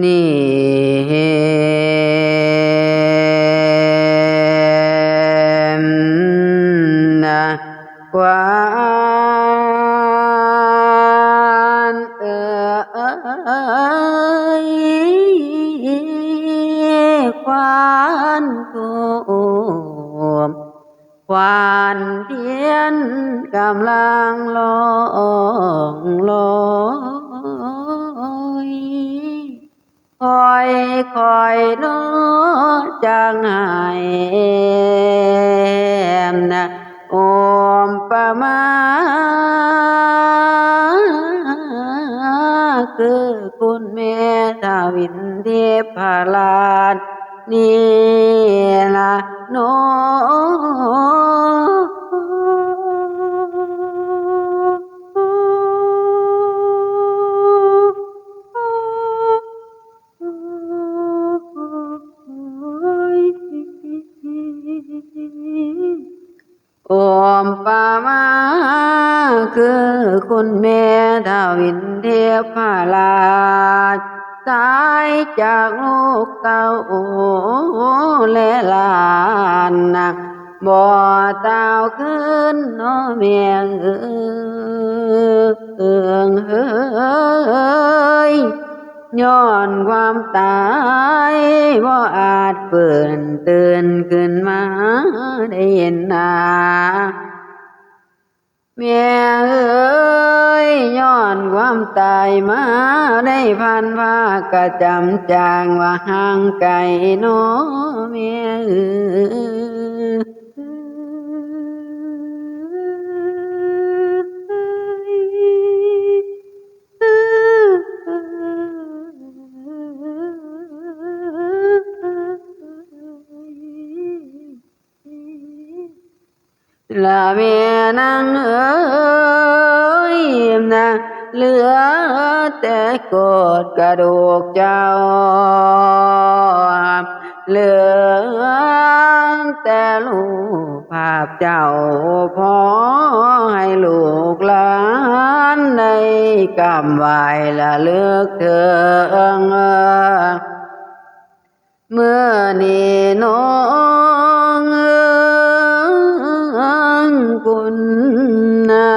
นี่ คือคุณแม่ทาวินเทพลานนี่ละโนโคือคุณแม่ทาวินเทพลาตายจากลูกเต้าและหลานนักบ่เต้าขึ้นน้อเมียงเอืองเฮ้ยย้อนความตายว่าอาจเปิ่นตื่นขึ้นมาได้เห็นหน้า แม่เอ้ยย้อนความตายมาได้พันพากระจำจางว่าห่างไกลโน้แม่เอ้ย ลาเมนางเอ้ยนะเหลือแต่กดกระดูกเจ้า เหลือแต่ลูกภาพเจ้าพอให้ลูกหลานในกำไว้ละเลือกเธอเมื่อนี่น้องเอิ คุณนะ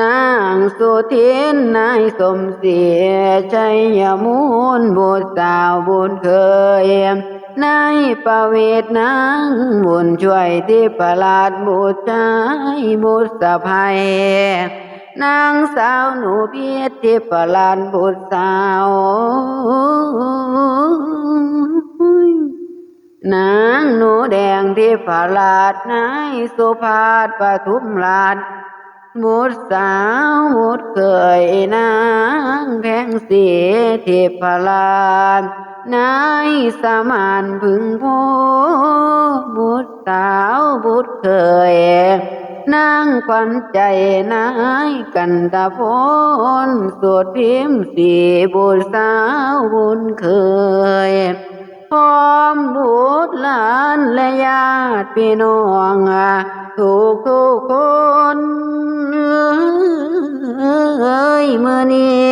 นางสุทินนายสมเสียชัยมูลบุตรสาวบุญเคยนายประเวทนางบุญช่วยที่ประหลาดบุตรชายบุตรสะภัยนางสาวหนูเพียรที่ประหลาดบุตรสาว นางหนูแดงที่ฝาลาดนายสุภาพปทุมราชบุตรสาวบุตรเคยนางแพงเสียที่ฝาลาดนายสมานพึงโพบุตรสาวบุตรเคยนางขวัญใจนายกันตะพนสวดพิมพ์สีบุตรสาวบุญเคย พร้อมบุตรหลานและญาติพี่น้องทุกทุกคนเอ้ยเมื่อนี้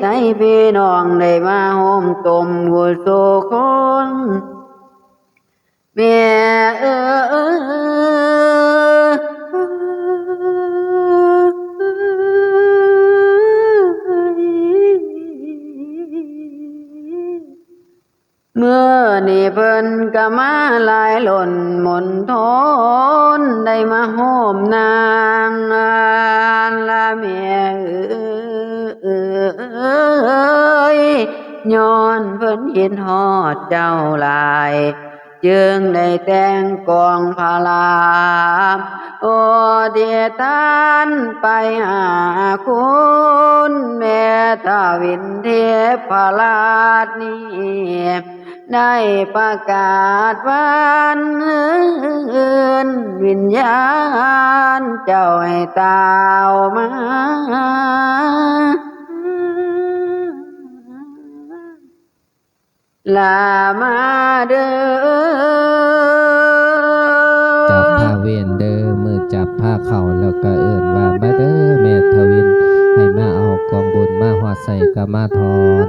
ไทยพี่น้องได้มาโฮมต้มกุศลคนแม่เอ้ย เมื่อนี่เพิ่นก็มาลายหล่นหมนทนได้มาโฮมนางละเมียเอ้ยย้อนเพิ่นเห็นฮอดเจ้าลายจึงได้แต่งกองพาลาโอเดียทานไปหาคุณแม่ทาวินเทพราชนี้ ได้ประกาศวันวิญญาณเจ้าให้ตาวมาลามาเด้อจับผ้าเวียนเด้อมือจับผ้าเข่าแล้วก็เอิ่นว่ามาเด้อแม่ทวิน ให้มาเอากองบุญมาหอดใส่กะมาทอน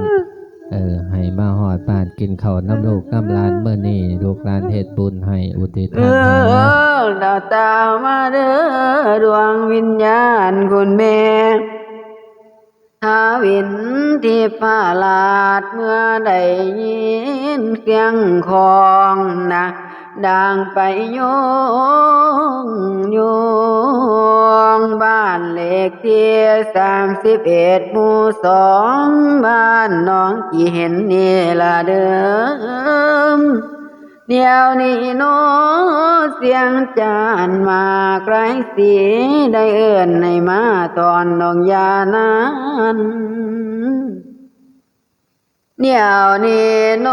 ออให้มาหอดบ้านกินข้าวน้ำลูกน้ำหลานเมื่อนี้ลูกหลานเฮ็ดบุญให้อุทิศทานให้อดาตามาเด้อดวงวิญญาณคุณแม่ท้าวินที่พาลาดเมื่อได้ยินเสียงของนะดังไปโยงโยงานเลขที่สามสิบเอ็ดหมู่สองบ้านน้องกี่เห็นนี่ละเดิมเดี๋ยวนี้โนเสียงจานมาไกลสีได้เอื่นในมาตอนดองยานั้นเดี๋ยวนี้โน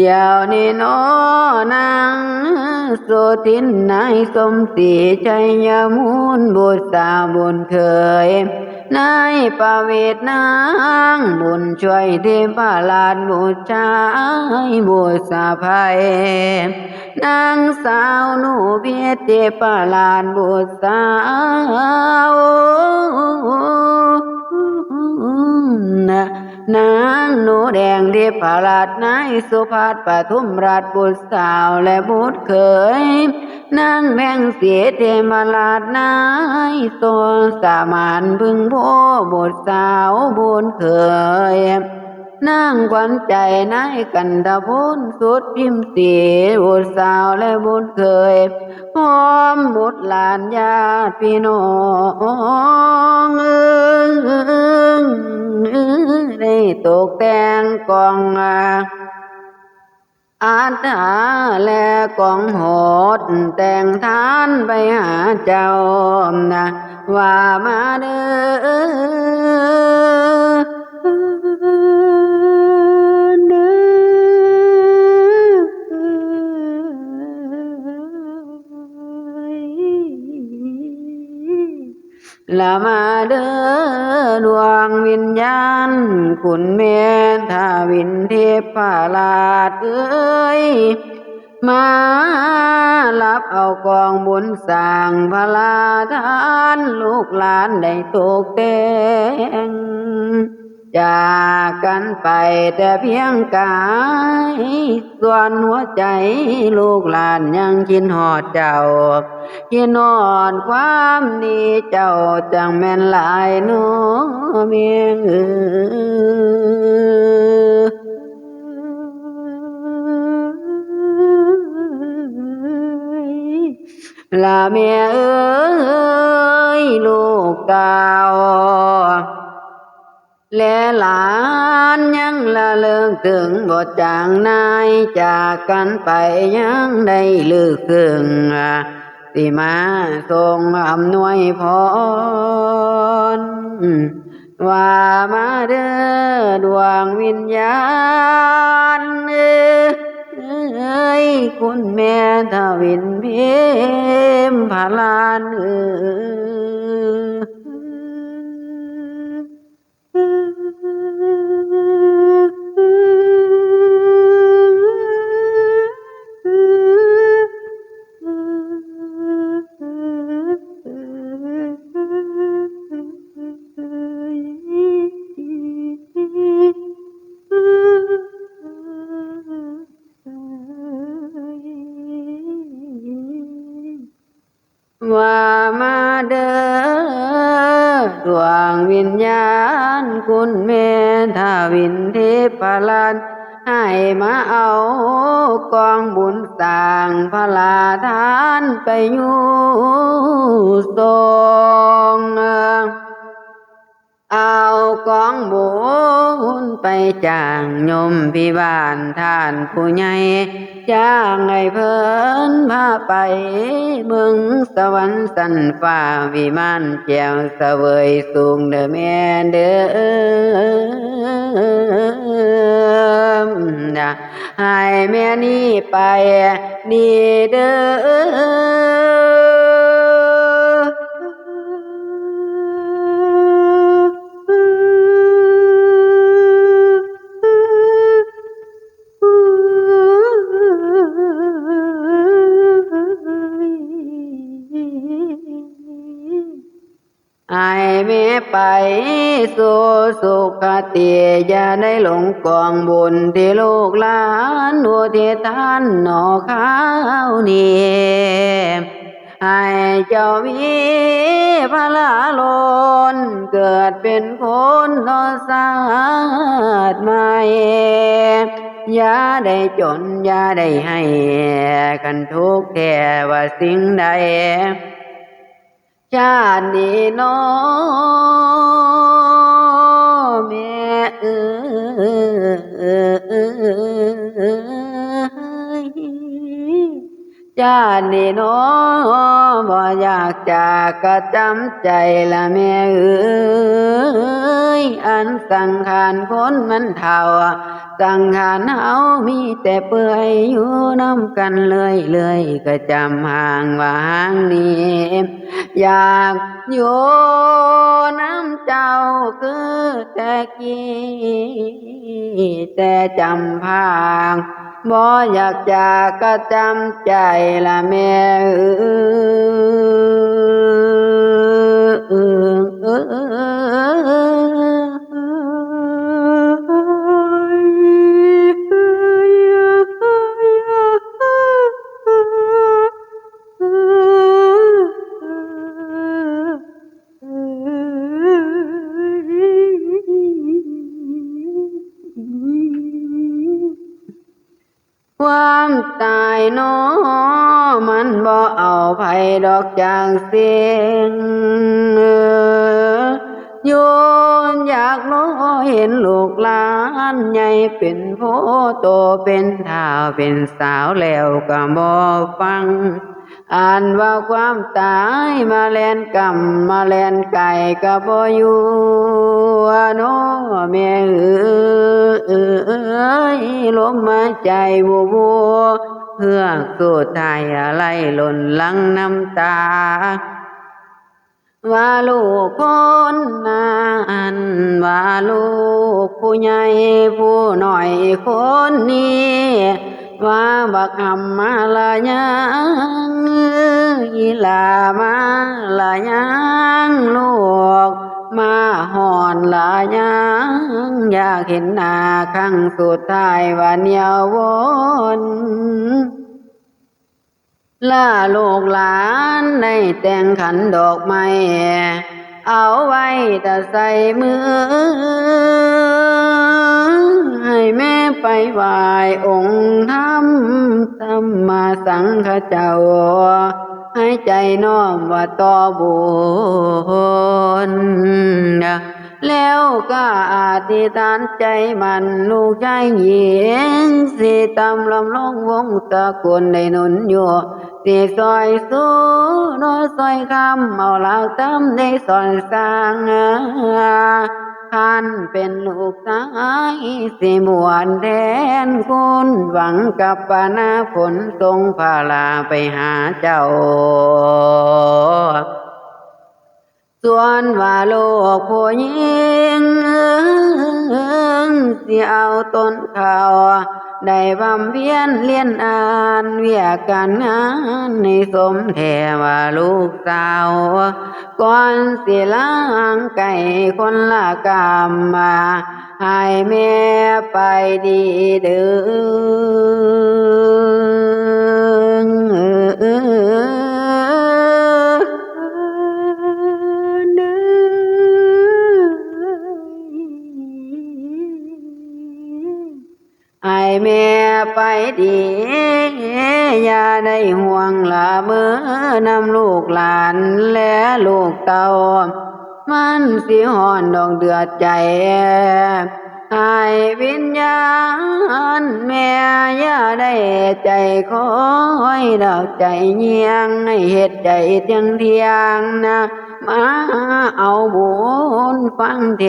เดี๋ยวนี้โนนางสุทินนายสมศรีชัยมูลบุตรสาบุญเคยนายประเวทนางบุญช่วยเทพาลานบุตรชายบุตรสาภัยนางสาวหนูเพียเทพาลานบุตรสาวนะ นางหนูแดงเดียพาลาดนายสุภาพปทุมราชบุตรสาวและบุตรเขยนางแพงเสียเทมาลาดนายโซสามานพึงโพบุตรสาวบุญเขย นางขวัญใจนายกันตะพุนสุดพิมพ์สีบุตรสาวและบุตรเคยพร้อมบุตรหลานญาติพี่น้องได้ตกแต่งกองอาอาตาและกองโหดแต่งทานไปหาเจ้านะว่ามาเด้อ ละมาเด้อดวงวิญญาณ คุณแม่ทาวินเทพพาลาดเอ้ยมารับเอากองบุญสร้างพลาทาน ลูกหลานได้ตกแต่ง จากกันไปแต่เพียงกาย ส่วนหัวใจลูกหลานยังคิดหอดเจ้าคิดนอนความดีเจ้าจังแม่นหลายโนเมียงเอลาเมียเอ้ยลูกเก่า และหลานยังละเลิงถึงบทจางนายจากกันไปยังได้ลือครึ่งสิมาทรงอำนวยพรว่ามาเด้อดวงวิญญาณเอ้ยคุณแม่ทวินเพิมพาลานเอ้ งพลาทานไปอยู่ทรง เอากองบุญไปจ้างยมพิบาลท่านผู้ใหญ่จ้างให้เพิ่นพาไปเมืองสวรรค์สันฟ้าวิมานแก้วเสวยสูงเดอแม่เด้อให้แม่นี่ไปดีเด้อ แม่ไปสู่สุขติอย่าได้หลงกองบุญที่ลูกหลานหัวที่ท่านหนอข้าวนี่ให้เจ้ามีพระลาโลนเกิดเป็นคนนอสาดใหม่อย่าได้จนอย่าได้ให้กันทุกข์แค่ว่าสิ่งใด ชาตินี้น้อแม่เอยชาตินี้น้อบ่อยากจากก็จำใจละแม่เอ้ยอันสังขารคนมันเท่า สังขารเฮามีแต่เปื่อยอยู่น้ำกันเลยเลยก็จำห่างว่าห่างนี้อยากอยู่น้ำเจ้าคือแต่กี้แต่จำพางบ่อยากจากก็จำใจละแม่เความ อกจางเสียงโยนอยากน้อเห็นลูกหลานใหญ่เป็นโพโตเป็นเท่าเป็นสาวแล้วก็บ่ฟัง อ่านว่าความตายมาแลนกรรมมาแลนไก่ก็บ่อยู่โนแม่เอ้ยลมมาใจวัว เพื่อสู้ตายอะไรหล่นหลังน้ำตา ว่าลูกคนนั้นว่าลูกผู้ใหญ่ผู้หน่อยคนนี้ว่าบักหำมาละยังอีลามาละยังลูกมาหอนละยัง ยากเห็นหน้าครั้งสุดท้ายวันเยาวนล่าลูกหลานในแต่งขันดอกไม้เอาไว้แต่ใส่มือ ให้แม่ไปไหว้องค์ธรรมสัมมาสังฆเจ้า ให้ใจน้อมว่าต่อบุญ แล้วก็อาธิษฐานใจมันลูกชายหญิงสิตำลำลงวงตะกุลได้หนุนอยู่สิซอยสู้น้อยซอยคำเอาหลักตำได้สอนสร้างท่านเป็นลูกชายสิมวนแทนคุณหวังกับปานาฝนทรงพาลาไปหาเจ้า ส่วนว่าโลกผู้หญิงสิเอาต้นข่าได้บำเพ็ญเลียนอ่านเวียกการงานในสมแทว่าลูกสาวก่อนสิล้างไก่คนละกรรมมาให้แม่ไปดีเด้อ ดีอย่าได้ห่วงละเมื่อนำลูกหลานและลูกเต่ามันสิหอนดองเดือดใจไอวิญญาณแม่ย่าได้ใจคอยดอกใจเงียงให้เหตุใจเทียงเทียงนะมาเอาบุญฟังเท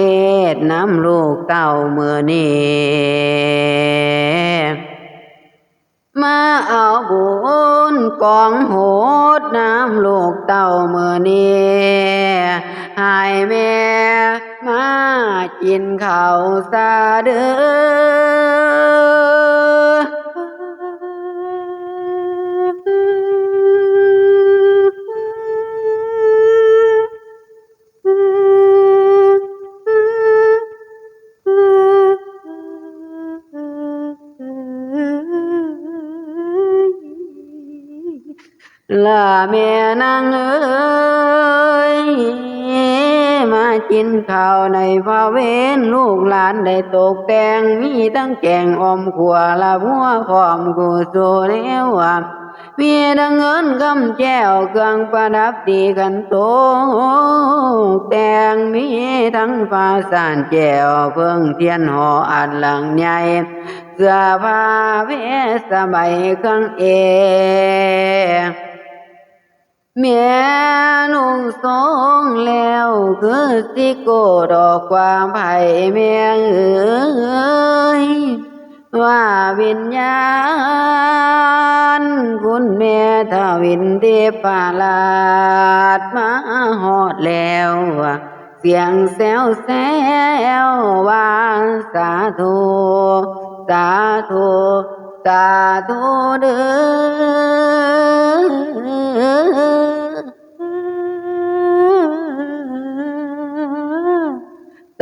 ศน์น้ำลูกเต่าเมื่อนี้ มาเอาบุญกองโหดน้ำลูกเต่าเมื่อนี้หายแม่มากินข้าวซาเด้อ ละแม่นางเอ้ยมากินข้าวในพระเวนลูกหลานได้ตกแต่งมีทั้งแกงอมขัวละหัวพร้อมกูโซแล้วว่ามีทั้งเงินคำแจ้วเครื่องประดับดีกันโตแต่งมีทั้งฟ้าสานแจ้วเพิ่งเทียนหออันหลังใหญ่ เสื้อผ้าเพชรสบายกังเอ เมียนุ่งสงแล้วคือสิโกดอกความไผ่เมียเอ้ยว่าวิญญาณ คุณแม่ทวินเทพาลาดมาหอดแล้วเสียงแซวแซวว่าสาธุ สาธุสาธุเด้อ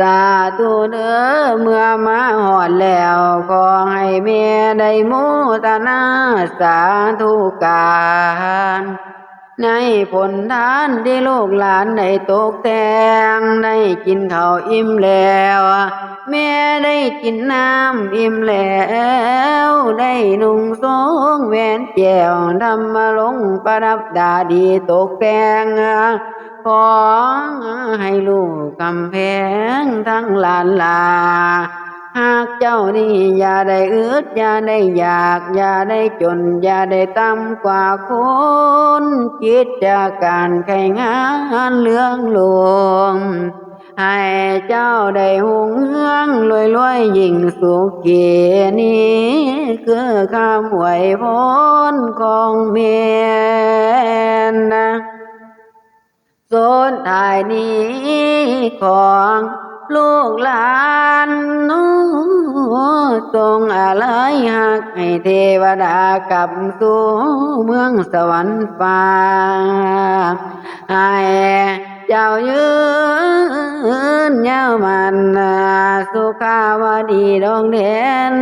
สาธุเด้อเมื่อมาหอดแล้วขอให้แม่ได้โมตนาสาธุการ ในผลทานที่ลูกหลานได้ตกแต่งได้กินข้าวอิ่มแล้ว แม่ได้กินน้ำอิ่มแล้ว ได้นุ่งสงแหวนแก้วทำมาลงประดับดาดีตกแต่งขอให้ลูกกำแพงทั้งหลานลา หากเจ้านี่อย่าได้อึดอย่าได้อยาก อย่าได้จน อย่าได้ต่ำกว่าคนคิดจากการแข่งานเรื่องหลวงให้เจ้าได้หงเฮืองรวยรวยยิ่งสุขีนี้ คือคำไหวยพรของเมียนะส่วนทายนี้ของ ลูกหลานนู้ทรงอะไรหักให้เทวดากลับสู่เมืองสวรรค์ฟ้าให้เจ้ายืนยาวมันสุขาวดีดองเด่น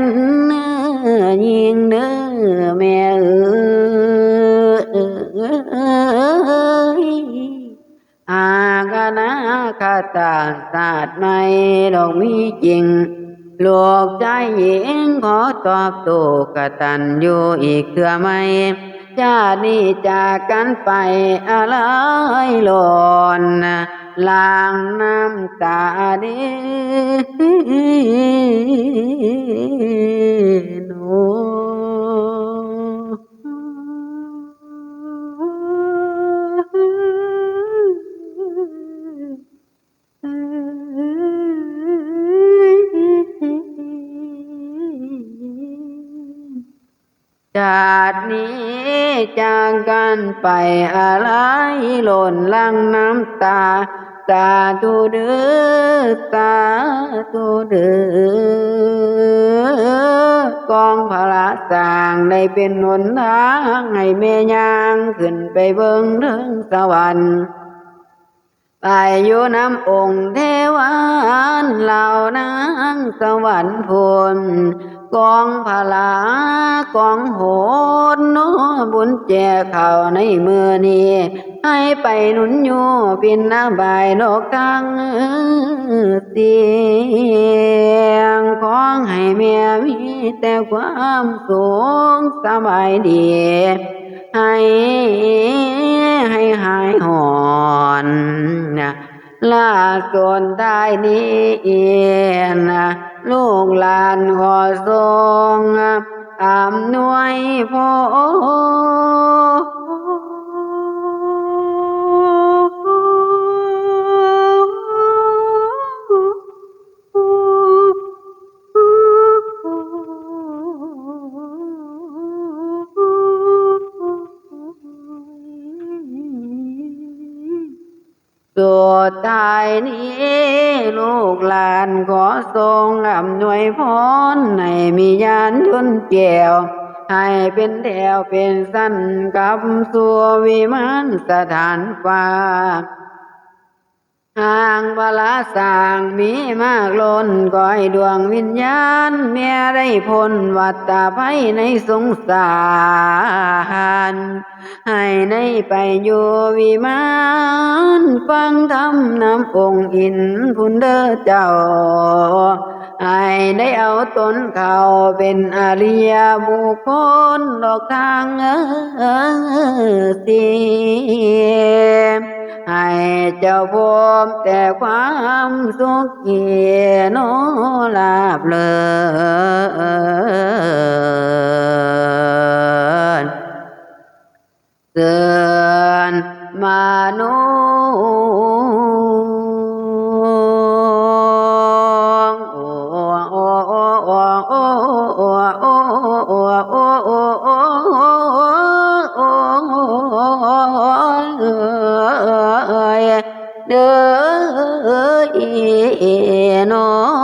ยิงเด้อแม่เอ้ย อากนาคาตาศาสตร์ไม่ดอกมีจริงลูกใจหญิงขอตอบต้กตันอยู่อีกเถื่อไม่ชาตินี้จากกันไปอะไรหล่นลางน้ำตาเดโน ชาตินี้จากกันไปอะไรหล่นลังน้ำตาสาธุเด้อสาธุเด้อกองพระสร้างได้เป็นหนทางให้แม่ย่างขึ้นไปเบิ่งถึงสวรรค์ไปอยู่น้ำองค์เทวานเหล่านางสวรรค์พล กองพลากองโหนโนบุญแจกเขาในมือนี้ให้ไปหนุนอยู่ปินนาบายโลกังเสียงของให้แม่มีแต่ความสุขสบายดีให้ให้หายหอนนะลาส่วนได้นี้เอียนะ ลูกหลานขอทรงอำนวยพร ดท้ายนี้ ลูกหลานขอทรงอำนวยพรให้มียานยนต์แก้วให้เป็นแถวเป็นสั้นกับสัววิมานสถานฟ้า ห่างบาลาสางมีมากล้นก้อยดวงวิญญาณ เมียได้พ้นวัฏฏะภัยในสงสารให้ในไปอยู่วิมานฟังธรรมนำองค์อินพุนเดอเจ้าให้ได้เอาตนเขาเป็นอริยบุคคลดอกทางเออสี ให้เจ้าพบแต่ความสุขเกียโนลาบเลินเกินมานุโน้อย